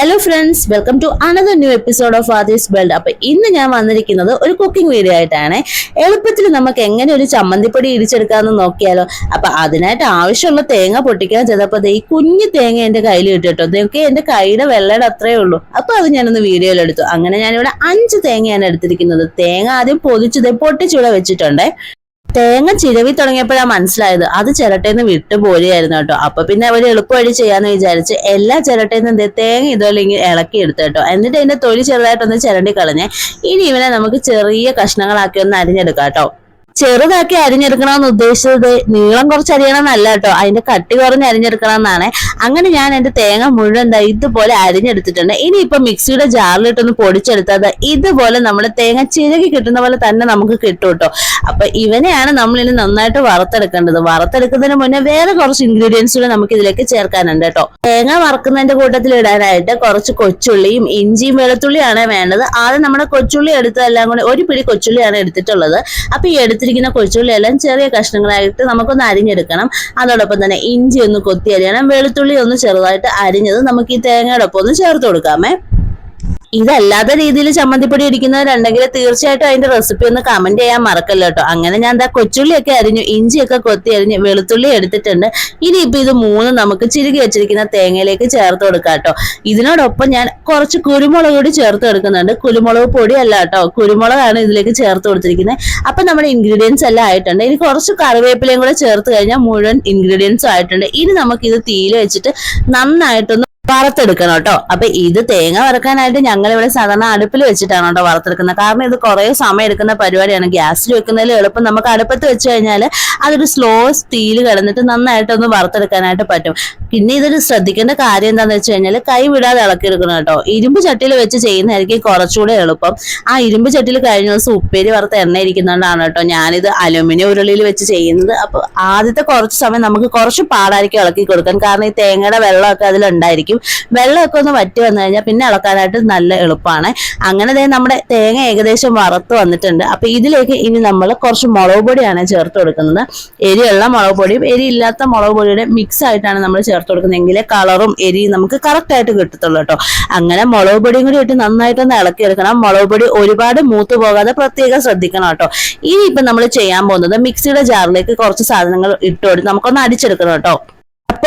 Hello friends welcome to another new episode of Aadi's world അപ്പൊ ഇന്ന് ഞാൻ വന്നിരിക്കുന്നത് ഒരു കുക്കിംഗ് വീഡിയോ ആയിട്ടാണ്. എളുപ്പത്തിൽ നമുക്ക് എങ്ങനെ ഒരു ചമ്മന്തിപ്പൊടി ഇടിച്ചെടുക്കാമെന്ന് നോക്കിയാലോ. അപ്പൊ അതിനായിട്ട് ആവശ്യമുള്ള തേങ്ങ പൊട്ടിക്കാൻ ചെയ്തപ്പോൾ ഈ കുഞ്ഞു തേങ്ങ എന്റെ കയ്യിൽ ഇട്ടിട്ടോ. ഇതൊക്കെ എന്റെ കൈയുടെ വെള്ളയുടെ അത്രേ ഉള്ളൂ. അപ്പൊ അത് ഞാനൊന്ന് വീഡിയോയിൽ എടുത്തു അങ്ങനെ ഞാനിവിടെ അഞ്ച് തേങ്ങയാണ് എടുത്തിരിക്കുന്നത്. തേങ്ങ ആദ്യം പൊതിച്ചത് പൊട്ടിച്ചൂടെ വെച്ചിട്ടുണ്ടേ. തേങ്ങ ചിരവി തുടങ്ങിയപ്പോഴാണ് മനസ്സിലായത്. അത് ചിരട്ടേന്ന് വിട്ടു പോരുകയായിരുന്നു കേട്ടോ. അപ്പൊ പിന്നെ അവർ എളുപ്പവഴി ചെയ്യാന്ന് വിചാരിച്ച് എല്ലാ ചിരട്ടേന്നും തേങ്ങ ഇതുപോലെ ഇങ്ങനെ ഇളക്കി എടുത്തു കേട്ടോ. എന്നിട്ട് അതിന്റെ തൊലി ചെറുതായിട്ടൊന്ന് ചിരണ്ടി കളഞ്ഞേ ഇനി ഇവനെ നമുക്ക് ചെറിയ കഷ്ണങ്ങളാക്കി ഒന്ന് അരിഞ്ഞെടുക്കാം കേട്ടോ. ചെറുതാക്കി അരിഞ്ഞെടുക്കണമെന്ന് ഉദ്ദേശിച്ചത് നീളം കുറച്ച് അരിയണമെന്നല്ല കേട്ടോ. അതിന്റെ കട്ടി കുറഞ്ഞ് അരിഞ്ഞെടുക്കണം എന്നാണ് അങ്ങനെ ഞാൻ എന്റെ തേങ്ങ മുഴുവൻ ദാ ഇതുപോലെ അരിഞ്ഞെടുത്തിട്ടുണ്ട്. ഇനി ഇപ്പൊ മിക്സിയുടെ ജാറിലിട്ടൊന്ന് പൊടിച്ചെടുത്തത് ഇതുപോലെ നമ്മുടെ തേങ്ങ ചിരകി കിട്ടുന്ന പോലെ തന്നെ നമുക്ക് കിട്ടും കേട്ടോ. അപ്പൊ ഇവനെയാണ് നമ്മൾ ഇനി നന്നായിട്ട് വറുത്തെടുക്കേണ്ടത്. വറുത്തെടുക്കുന്നതിന് മുന്നേ വേറെ കുറച്ച് ഇൻഗ്രീഡിയൻസ് കൂടെ നമുക്ക് ഇതിലേക്ക് ചേർക്കാനുണ്ട് കേട്ടോ. തേങ്ങ വറുക്കുന്നതിന്റെ കൂട്ടത്തിൽ ഇടാനായിട്ട് കുറച്ച് കൊച്ചുള്ളിയും ഇഞ്ചിയും വെളുത്തുള്ളിയാണ് വേണ്ടത്. ആദ്യം നമ്മുടെ കൊച്ചുള്ളി എടുത്തതെല്ലാം കൂടെ ഒരു പിടി കൊച്ചുള്ളിയാണ് എടുത്തിട്ടുള്ളത്. അപ്പൊ ഈ എടുത്തിരിക്കുന്ന കൊച്ചുള്ളി എല്ലാം ചെറിയ കഷ്ണങ്ങളായിട്ട് നമുക്കൊന്ന് അരിഞ്ഞെടുക്കണം. അതോടൊപ്പം തന്നെ ഇഞ്ചി ഒന്ന് കൊത്തി അരിയണം വെളുത്തുള്ളി ഒന്ന് ചെറുതായിട്ട് അരിഞ്ഞത് നമുക്ക് ഈ തേങ്ങയോടൊപ്പം ഒന്ന് ചേർത്ത് കൊടുക്കാമേ. ഇതല്ലാത്ത രീതിയിൽ ചമ്മന്തിപ്പൊടി ഇടിക്കുന്നവരുണ്ടെങ്കിൽ തീർച്ചയായിട്ടും അതിന്റെ റെസിപ്പി ഒന്ന് കമന്റ് ചെയ്യാൻ മറക്കല്ലോ കേട്ടോ. അങ്ങനെ ഞാൻ എന്താ കൊച്ചുള്ളിയൊക്കെ അരിഞ്ഞു ഇഞ്ചിയൊക്കെ കൊത്തി അരിഞ്ഞ് വെളുത്തുള്ളി എടുത്തിട്ടുണ്ട്. ഇനിയിപ്പോ ഇത് മൂന്ന് നമുക്ക് ചിരുകി വെച്ചിരിക്കുന്ന തേങ്ങയിലേക്ക് ചേർത്ത് കൊടുക്കാം കേട്ടോ. ഇതിനോടൊപ്പം ഞാൻ കുറച്ച് കുരുമുളക് കൂടി ചേർത്ത് കൊടുക്കുന്നുണ്ട്. കുരുമുളക് പൊടിയല്ല കേട്ടോ. കുരുമുളകാണ് ഇതിലേക്ക് ചേർത്ത് കൊടുത്തിരിക്കുന്നത്. അപ്പൊ നമ്മുടെ ഇൻഗ്രീഡിയൻസ് എല്ലാം ആയിട്ടുണ്ട്. ഇനി കുറച്ച് കറിവേപ്പിലയും കൂടെ ചേർത്ത് കഴിഞ്ഞാൽ മുഴുവൻ ഇൻഗ്രീഡിയൻസും ആയിട്ടുണ്ട്. ഇനി നമുക്ക് ഇത് തീയിൽ വെച്ചിട്ട് നന്നായിട്ടൊന്ന് വറുത്തെടുക്കണം കേട്ടോ. അപ്പൊ ഇത് തേങ്ങ വറുക്കാനായിട്ട് ഞങ്ങൾ ഇവിടെ സാധാരണ അടുപ്പിൽ വെച്ചിട്ടാണ് കേട്ടോ വറുത്തെടുക്കുന്നത്. കാരണം ഇത് കുറെ സമയം എടുക്കുന്ന പരിപാടിയാണ്. ഗ്യാസിൽ വെക്കുന്നതിൽ എളുപ്പം നമുക്ക് അടുപ്പത്ത് വെച്ച് കഴിഞ്ഞാൽ അതൊരു സ്ലോ സ്റ്റീൽ കിടന്നിട്ട് നന്നായിട്ടൊന്ന് വറുത്തെടുക്കാനായിട്ട് പറ്റും. പിന്നെ ഇതൊരു ശ്രദ്ധിക്കേണ്ട കാര്യം എന്താണെന്ന് വെച്ച് കഴിഞ്ഞാൽ കൈ വിടാതെ ഇളക്കിയെടുക്കണം കേട്ടോ. ഇരുമ്പ് ചട്ടിയിൽ വെച്ച് ചെയ്യുന്നതായിരിക്കും കുറച്ചുകൂടെ എളുപ്പം. ആ ഇരുമ്പ് ചട്ടിയിൽ കഴിഞ്ഞ ദിവസം ഉപ്പേരി വറുത്ത എണ്ണ ഇരിക്കുന്നതുകൊണ്ടാണ് കേട്ടോ ഞാനിത് അലുമിനിയം ഉരുളിയിൽ വെച്ച് ചെയ്യുന്നത്. അപ്പോൾ ആദ്യത്തെ കുറച്ച് സമയം നമുക്ക് കുറച്ച് പാടായിരിക്കും ഇളക്കി കൊടുക്കാൻ. കാരണം ഈ തേങ്ങയുടെ വെള്ളമൊക്കെ അതിലുണ്ടായിരിക്കും. വെള്ളമൊക്കെ ഒന്ന് വറ്റി വന്നു കഴിഞ്ഞാൽ പിന്നെ ഇളക്കാനായിട്ട് നല്ല എളുപ്പമാണ് അങ്ങനെ തന്നെ നമ്മുടെ തേങ്ങ ഏകദേശം വറുത്ത് വന്നിട്ടുണ്ട്. അപ്പൊ ഇതിലേക്ക് ഇനി നമ്മൾ കുറച്ച് മുളക് പൊടിയാണ് ചേർത്ത് കൊടുക്കുന്നത്. എരിയുള്ള മുളക് പൊടിയും എരി ഇല്ലാത്ത മുളക് പൊടിയുടെ മിക്സ് ആയിട്ടാണ് നമ്മൾ ചേർത്ത് കൊടുക്കുന്നതെങ്കിലേ കളറും എരിയും നമുക്ക് കറക്റ്റ് ആയിട്ട് കിട്ടത്തുള്ളൂ കേട്ടോ. അങ്ങനെ മുളക് പൊടിയും കൂടി ഇട്ട് നന്നായിട്ടൊന്ന് ഇളക്കിയെടുക്കണം. മുളക് പൊടി ഒരുപാട് മൂത്ത് പോകാതെ പ്രത്യേകം ശ്രദ്ധിക്കണം കേട്ടോ. ഇനി ഇപ്പൊ നമ്മൾ ചെയ്യാൻ പോകുന്നത് മിക്സിയുടെ ജാറിലേക്ക് കുറച്ച് സാധനങ്ങൾ ഇട്ടുകൊടുത്ത് നമുക്കൊന്ന് അടിച്ചെടുക്കണം കേട്ടോ.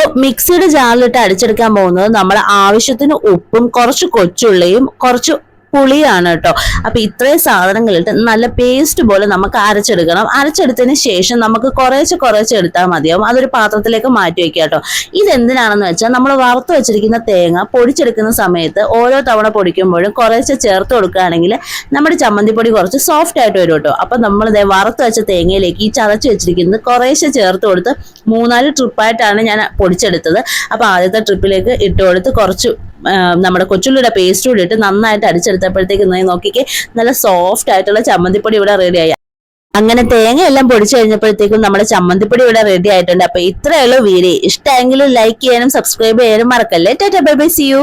അപ്പൊ മിക്സിയുടെ ജാറിലിട്ട് അടിച്ചെടുക്കാൻ പോകുന്നത് നമ്മൾ ആവശ്യത്തിന് ഉപ്പും കുറച്ച് കൊച്ചുള്ളിയും കുറച്ച് പുളിയാണ് കേട്ടോ. അപ്പൊ ഇത്രയും സാധനങ്ങളിട്ട് നല്ല പേസ്റ്റ് പോലെ നമുക്ക് അരച്ചെടുക്കണം. അരച്ചെടുത്തതിന് ശേഷം നമുക്ക് കുറേശ്ശെ കുറേശ്ശെ എടുത്താൽ മതിയാവും. അതൊരു പാത്രത്തിലേക്ക് മാറ്റി വെക്കുക കേട്ടോ. ഇതെന്തിനാണെന്ന് വെച്ചാൽ നമ്മൾ വറുത്ത് വെച്ചിരിക്കുന്ന തേങ്ങ പൊടിച്ചെടുക്കുന്ന സമയത്ത് ഓരോ തവണ പൊടിക്കുമ്പോഴും കുറേശ്ശെ ചേർത്ത് കൊടുക്കുകയാണെങ്കിൽ നമ്മുടെ ചമ്മന്തിപ്പൊടി കുറച്ച് സോഫ്റ്റ് ആയിട്ട് വരും കേട്ടോ. അപ്പൊ നമ്മൾ ഇതേ വറുത്ത് വെച്ച തേങ്ങയിലേക്ക് ഈ ചതച്ച് വെച്ചിരിക്കുന്നത് കുറേശ്ശെ ചേർത്ത് കൊടുത്ത് മൂന്നാൽ ട്രിപ്പായിട്ടാണ് ഞാൻ പൊടിച്ചെടുത്തത്. അപ്പൊ ആദ്യത്തെ ട്രിപ്പിലേക്ക് ഇട്ട് കൊടുത്ത് കുറച്ച് നമ്മുടെ കൊച്ചുള്ളിയുടെ പേസ്റ്റ് കൂടി ഇട്ട് നന്നായിട്ട് അടിച്ചെടുത്തപ്പോഴത്തേക്ക് നോക്കിക്കേ നല്ല സോഫ്റ്റ് ആയിട്ടുള്ള ചമ്മന്തിപ്പൊടി ഇവിടെ റെഡിയായി അങ്ങനെ തേങ്ങ എല്ലാം പൊടിച്ചു കഴിഞ്ഞപ്പോഴത്തേക്കും നമ്മുടെ ചമ്മന്തിപ്പൊടി ഇവിടെ റെഡി ആയിട്ടുണ്ട്. അപ്പൊ ഇത്രയുള്ളൂ വീഡിയോ ഇഷ്ടമെങ്കിലും ലൈക്ക് ചെയ്യാനും സബ്സ്ക്രൈബ് ചെയ്യാനും മറക്കല്ലേ. Tata bye bye see U